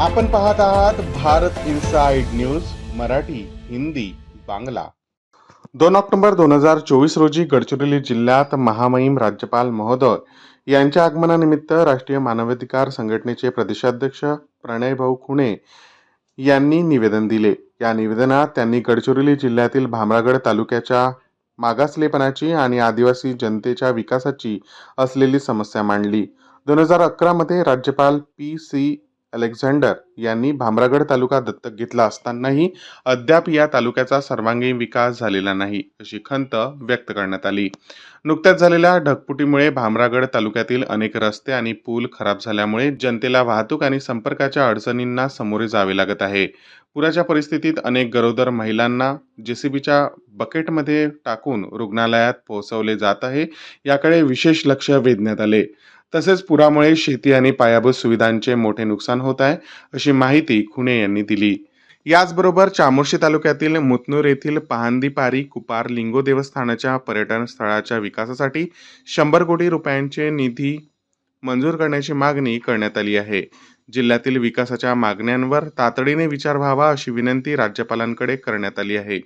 आपण पाहत आहात भारत इन्साइड न्यूज मराठी हिंदी बांगला. दोन ऑक्टोबर दोन हजार चोवीस रोजी गडचिरोली जिल्ह्यात महामहिम राज्यपाल महोदय यांच्या आगमनानिमित्त राष्ट्रीय मानवाधिकार संघटनेचे प्रदेशाध्यक्ष प्रणय भाऊ खुणे यांनी निवेदन दिले. या निवेदनात त्यांनी गडचिरोली जिल्ह्यातील भामरागड तालुक्याच्या मागासलेपणाची आणि आदिवासी जनतेच्या विकासाची असलेली समस्या मांडली. दोन हजार अकरामध्ये राज्यपाल पी सी अलेक्झांडर यांनी भामरागड तालुका दत्तक घेतला असतानाही अद्याप या तालुक्याचा सर्वांगीण विकास झालेला नाही अशी खंत व्यक्त करण्यात आली. नुकत्याच झालेल्या ढगपुटीमुळे भामरागड तालुक्यातील अनेक रस्ते आणि पूल खराब झाल्यामुळे जनतेला वाहतूक आणि संपर्काच्या अडचणींना सामोरे जावे लागत आहे. पुराच्या परिस्थितीत अनेक गरोदर महिलांना जेसीबीच्या बकेटमध्ये टाकून रुग्णालयात पोहोचवले जात आहे याकडे विशेष लक्ष वेधण्यात आले. तसेच पुरामुळे शेती आणि पायाभूत सुविधांचे मोठे नुकसान होत आहे अशी माहिती खुणे यांनी दिली. याचबरोबर चामोर्शी तालुक्यातील मुतनूर येथील पहांदीपारी कुपार लिंगो देवस्थानाच्या पर्यटन स्थळाच्या विकासासाठी शंभर कोटी रुपयांचे निधी मंजूर करण्याची मागणी करण्यात आली आहे. जिल्ह्यातील विकासाच्या मागण्यांवर तातडीने विचार व्हावा अशी विनंती राज्यपालांकडे करण्यात आली आहे.